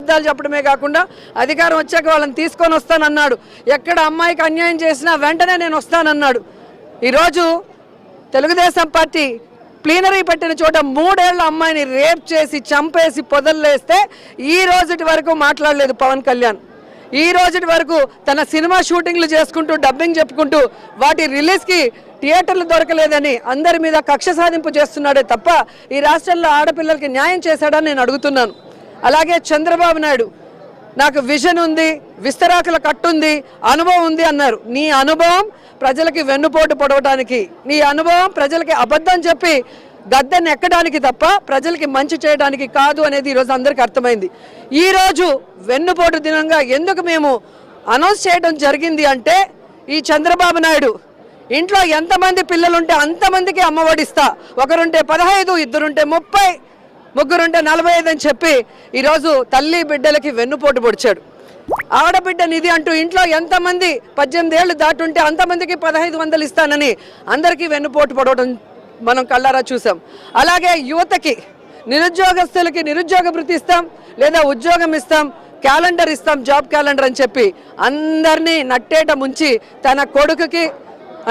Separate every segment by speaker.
Speaker 1: అబద్ధాలు చెప్పడమే కాకుండా అధికారం వచ్చాక వాళ్ళని తీసుకొని వస్తానన్నాడు. ఎక్కడ అమ్మాయికి అన్యాయం చేసినా వెంటనే నేను వస్తానన్నాడు. ఈరోజు తెలుగుదేశం పార్టీ ప్లీనరీ పెట్టిన చోట మూడేళ్ళ అమ్మాయిని రేప్ చేసి చంపేసి పొదల్లేస్తే ఈ రోజుటి వరకు మాట్లాడలేదు పవన్ కళ్యాణ్. ఈ రోజుటి వరకు తన సినిమా షూటింగ్లు చేసుకుంటూ డబ్బింగ్ చెప్పుకుంటూ వాటి రిలీజ్కి థియేటర్లు దొరకలేదని అందరి మీద కక్ష సాధింపు చేస్తున్నాడే తప్ప ఈ రాష్ట్రంలో ఆడపిల్లలకి న్యాయం చేశాడని నేను అడుగుతున్నాను. అలాగే చంద్రబాబు నాయుడు నాకు విజన్ ఉంది విస్తరాకుల కట్టుంది అనుభవం ఉంది అన్నారు. నీ అనుభవం ప్రజలకి వెన్నుపోటు పొడవడానికి నీ అనుభవం ప్రజలకి అబద్ధం చెప్పి గద్దెను ఎక్కడానికి తప్ప ప్రజలకి మంచి చేయడానికి కాదు అనేది ఈరోజు అందరికీ అర్థమైంది. ఈరోజు వెన్నుపోటు దినంగా ఎందుకు మేము అనౌన్స్ చేయడం జరిగింది అంటే ఈ చంద్రబాబు నాయుడు ఇంట్లో ఎంతమంది పిల్లలుంటే అంతమందికి అమ్మఒడిస్తా ఒకరుంటే పదహైదు ఇద్దరుంటే ముప్పై. ముగ్గురుంటే నలభై ఐదు అని చెప్పి ఈరోజు తల్లి బిడ్డలకి వెన్నుపోటు పొడిచాడు. ఆడబిడ్డ నిధి అంటూ ఇంట్లో ఎంతమంది పద్దెనిమిది ఏళ్ళు దాటుంటే అంతమందికి పదహైదు వందలు ఇస్తానని అందరికీ వెన్నుపోటు పొడవడం మనం కళ్ళారా చూసాం. అలాగే యువతకి నిరుద్యోగస్తులకి నిరుద్యోగ భృతి ఇస్తాం లేదా ఉద్యోగం ఇస్తాం క్యాలెండర్ ఇస్తాం జాబ్ క్యాలెండర్ అని చెప్పి అందరినీ నట్టేట ముంచి తన కొడుకుకి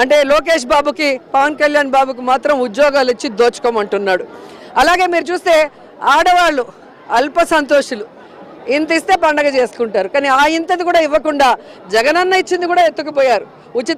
Speaker 1: అంటే లోకేష్ బాబుకి పవన్ కళ్యాణ్ బాబుకి మాత్రం ఉద్యోగాలు ఇచ్చి దోచుకోమంటున్నాడు. అలాగే మీరు చూస్తే ఆడవాళ్ళు అల్ప సంతోషులు. ఇంత ఇస్తే పండగ చేసుకుంటారు. కానీ ఆ ఇంతది కూడా ఇవ్వకుండా జగనన్న ఇచ్చింది కూడా ఎత్తుకుపోయారు. ఉచిత